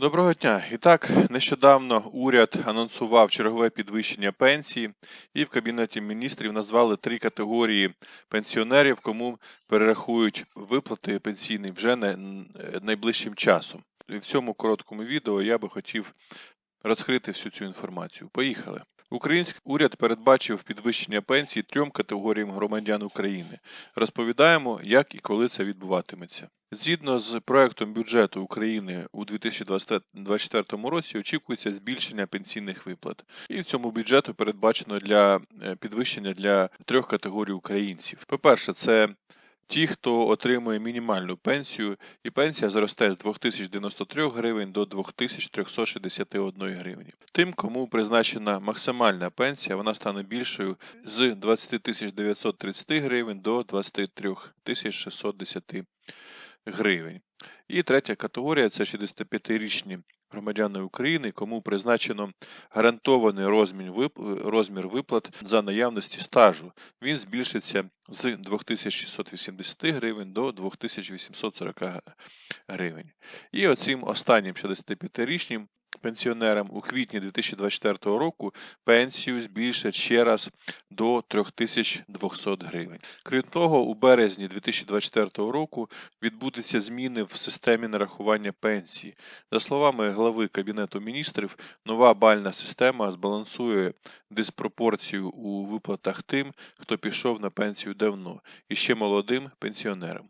Доброго дня. І так, нещодавно уряд анонсував чергове підвищення пенсії, і в Кабінеті міністрів назвали три категорії пенсіонерів, кому перерахують виплати пенсійні вже не- найближчим часом. І в цьому короткому відео я би хотів розкрити всю цю інформацію. Поїхали. Український уряд передбачив підвищення пенсій трьом категоріям громадян України. Розповідаємо, як і коли це відбуватиметься. Згідно з проектом бюджету України у 2024 році очікується збільшення пенсійних виплат. І в цьому бюджету передбачено для е, підвищення для трьох категорій українців. По-перше, це ті, хто отримує мінімальну пенсію, і пенсія зросте з 2093 гривень до 2361 гривні. Тим, кому призначена максимальна пенсія, вона стане більшою з 20 930 гривень до 23 610 гривень. І третя категорія це 65-річні громадяни України, кому призначено гарантований розмір виплат за наявності стажу. Він збільшиться з 2680 гривень до 2840 гривень. І оцим останнім 65-річним пенсіонерам у квітні 2024 року пенсію збільшать ще раз до 3200 гривень. Крім того, у березні 2024 року відбудуться зміни в системі нарахування пенсії. За словами глави Кабінету міністрів, нова бальна система збалансує диспропорцію у виплатах тим, хто пішов на пенсію давно, і ще молодим пенсіонерам.